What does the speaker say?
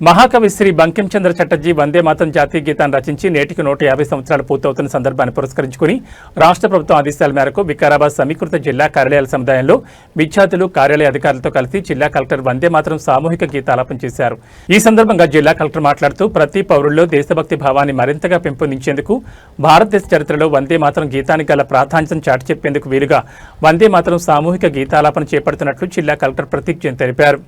మహాకవి శ్రీ బంకించంద్ర చటర్జీ వందే మాతం జాతీయ గీతాన్ని రచించి నేటికి నూట యాభై సంవత్సరాలు పూర్తవుతున్న సందర్భాన్ని పురస్కరించుకుని రాష్ట్ర ప్రభుత్వం ఆదేశాల మేరకు వికారాబాద్ సమీకృత జిల్లా కార్యాలయాల సముదాయంలో విద్యార్థులు కార్యాలయ అధికారులతో కలిసి జిల్లా కలెక్టర్ వందే మాత్రం సామూహిక గీతాలాపన చేశారు. ఈ సందర్భంగా జిల్లా కలెక్టర్ మాట్లాడుతూ ప్రతి పౌరుల్లో దేశభక్తి భావాన్ని మరింతగా పెంపొందించేందుకు భారతదేశ చరిత్రలో వందే మాత్రం గీతానికి గల ప్రాధాన్యతను చాటి చెప్పేందుకు వీలుగా వందే మాత్రం సామూహిక గీతాలాపన చేపడుతున్నట్లు జిల్లా కలెక్టర్ ప్రతీక్ జైన్ తెలిపారు.